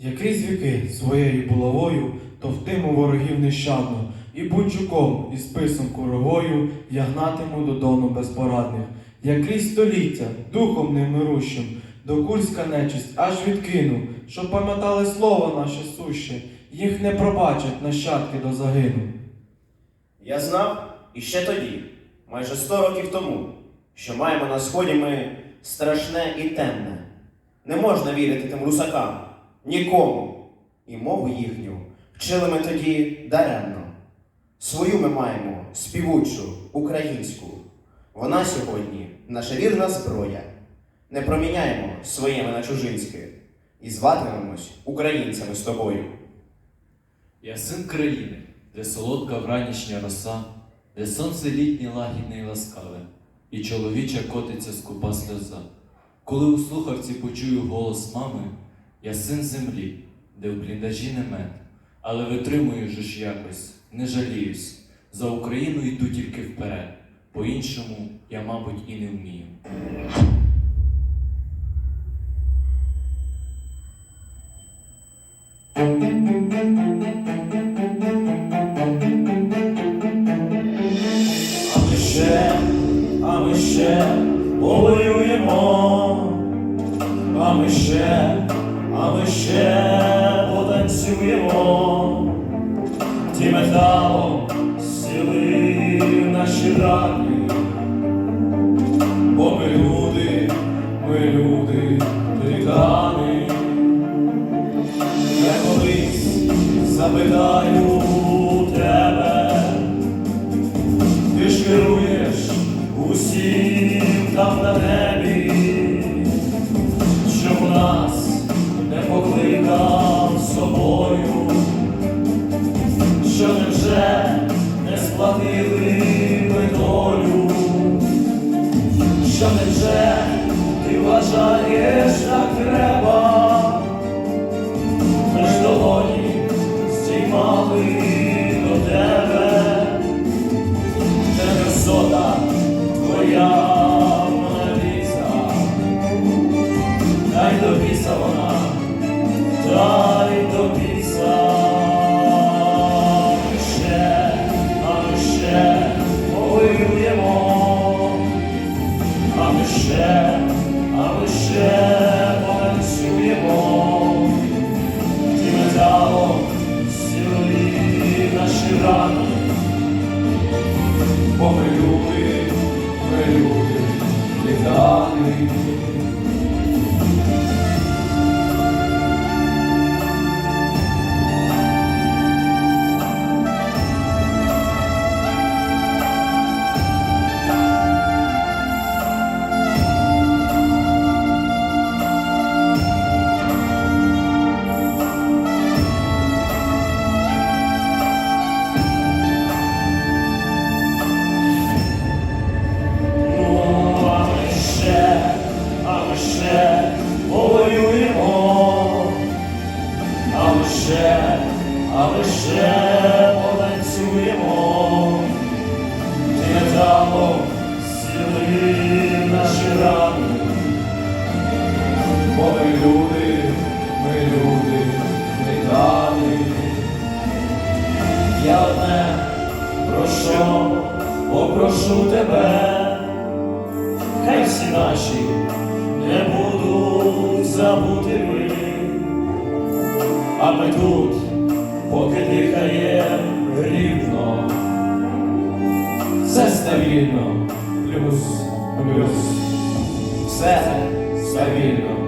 Який віки своєю булавою товтиму ворогів нещадно, і бунчуком, і списом куровою я гнатиму до безпорадних. Я крізь століття, духом немирущим, до курська нечисть аж відкину, щоб пам'ятали слово наше суще, їх не пробачать нащадки до загину. Я знав іще тоді, майже сто років тому, що маємо на сході ми страшне і темне. Не можна вірити тим русакам, нікому. І мову їхню вчили ми тоді даремно. Свою ми маємо співучу, українську. Вона сьогодні наша вірна зброя. Не проміняємо своєми на чужинське і зватимемось українцями з тобою. Я син країни, де солодка вранішня роса, де сонце літнє лагідне і ласкаве, і чоловіча котиться скупа сльоза. Коли у слухавці почую голос мами, я син землі, де в бліндажі не мед, але витримую ж якось, не жаліюсь. За Україну йду тільки вперед, по-іншому я, мабуть, і не вмію. А ми ще, а ми ще повоюємо, а ми ще, а ми ще потанцюємо, ті металом сіли наші рани, nasza. Hallelujah. Ще повоюємо, а ми ще, а ми ще потанцюємо, і металом сіли наші рани, бо ми люди, ми люди, не дали. Я одне прошу, попрошу тебе, хай всі наші не будуть забутими, а ми тут, поки дихає рівно, все стабільно, плюс, плюс, все стабільно.